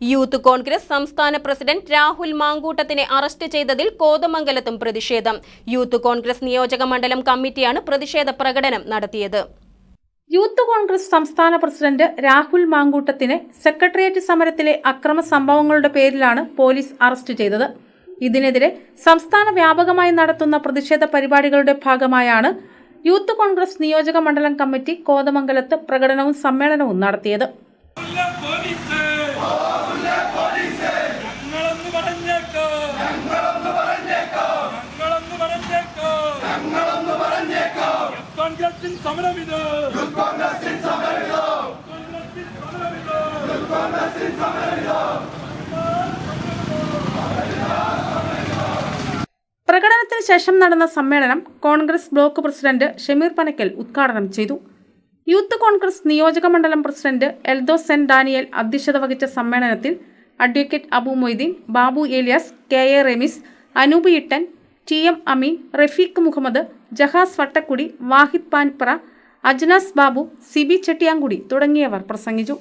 Youth Congress സംസ്ഥാന president Rahul മാങ്കൂട്ടത്തിനെ arrest ചെയ്തതിൽ കോതമംഗലത്തും പ്രതിഷേധം. യൂത്ത് കോൺഗ്രസ് നിയോജക മണ്ഡലം കമ്മിറ്റിയാണ് പ്രതിഷേധ പ്രകടനം നടത്തിയത്. യൂത്ത് കോൺഗ്രസ് സംസ്ഥാന പ്രസിഡന്റ് രാഹുൽ മാങ്കൂട്ടത്തിനെ സെക്രട്ടേറിയറ്റ് സമരത്തിലെ അക്രമ സംഭവങ്ങളുടെ പേരിലാണ് പോലീസ് അറസ്റ്റ് ചെയ്തത്. ഇതിനെതിരെ സംസ്ഥാന വ്യാപകമായി നടത്തുന്ന പ്രതിഷേധ പരിപാടികളുടെ ഭാഗമായാണ് യൂത്ത് കോൺഗ്രസ് നിയോജക മണ്ഡലം കമ്മിറ്റി കോതമംഗലത്ത് പ്രകടനവും സമ്മേളനവും നടത്തിയത്. സമരമിത്. പ്രകടനത്തിന് ശേഷം നടന്ന സമ്മേളനം കോൺഗ്രസ് ബ്ലോക്ക് പ്രസിഡന്റ് ഷമീർ പനക്കൽ ഉദ്ഘാടനം ചെയ്തു. യൂത്ത് കോൺഗ്രസ് നിയോജക മണ്ഡലം പ്രസിഡന്റ് എൽദോ സെൻ ഡാനിയൽ അധ്യക്ഷത വഹിച്ച സമ്മേളനത്തിൽ advocate Abu Moideen Babu Elias K A Remis Anoop Ittan T M Ameen Rafeeq Muhammad Jahas Vattakkudi Wahid Panpra Ajnas Babu Sibi Chettiyankudi തുടങ്ങിയവർ പ്രസംഗിച്ചു.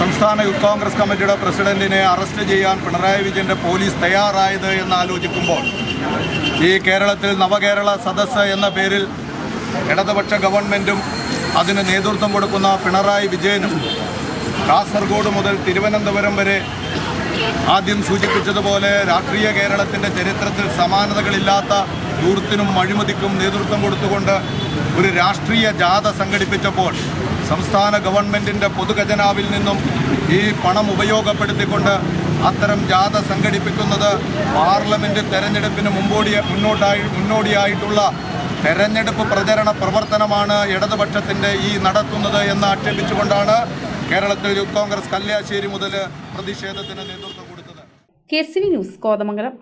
സംസ്ഥാന യൂത്ത് കോൺഗ്രസ് കമ്മിറ്റിയുടെ പ്രസിഡന്റിനെ അറസ്റ്റ് ചെയ്യാൻ പിണറായി വിജയന്റെ പോലീസ് തയ്യാറായത് എന്ന് ആലോചിക്കുമ്പോൾ ഈ കേരളത്തിൽ നവകേരള സദസ്സ് എന്ന പേരിൽ ഇടതുപക്ഷ ഗവൺമെന്റും അതിന് നേതൃത്വം കൊടുക്കുന്ന പിണറായി വിജയനും കാസർഗോഡ് മുതൽ തിരുവനന്തപുരം വരെ ആദ്യം സൂചിപ്പിച്ചതുപോലെ രാഷ്ട്രീയ കേരളത്തിന്റെ ചരിത്രത്തിൽ സമാനതകളില്ലാത്ത ദൂരത്തിനും അഴിമതിക്കും നേതൃത്വം കൊടുത്തുകൊണ്ട് ഒരു രാഷ്ട്രീയ ജാഥ സംഘടിപ്പിച്ചപ്പോൾ സംസ്ഥാന ഗവൺമെന്റിന്റെ പൊതുഖജനാവിൽ നിന്നും ഈ പണം ഉപയോഗപ്പെടുത്തിക്കൊണ്ട് അത്തരം ജാഥ സംഘടിപ്പിക്കുന്നത് പാർലമെന്റ് തെരഞ്ഞെടുപ്പിന് മുമ്പോടി മുന്നോട്ടായി മുന്നോടിയായിട്ടുള്ള തെരഞ്ഞെടുപ്പ് പ്രചരണ പ്രവർത്തനമാണ് ഇടതുപക്ഷത്തിന്റെ ഈ നടത്തുന്നത് എന്ന് ആക്ഷേപിച്ചുകൊണ്ടാണ് കേരളത്തിൽ യൂത്ത് കോൺഗ്രസ് കല്യാശ്ശേരി മുതൽ പ്രതിഷേധത്തിന് നേതൃത്വം കൊടുത്തത്. K C news Kothamangalam.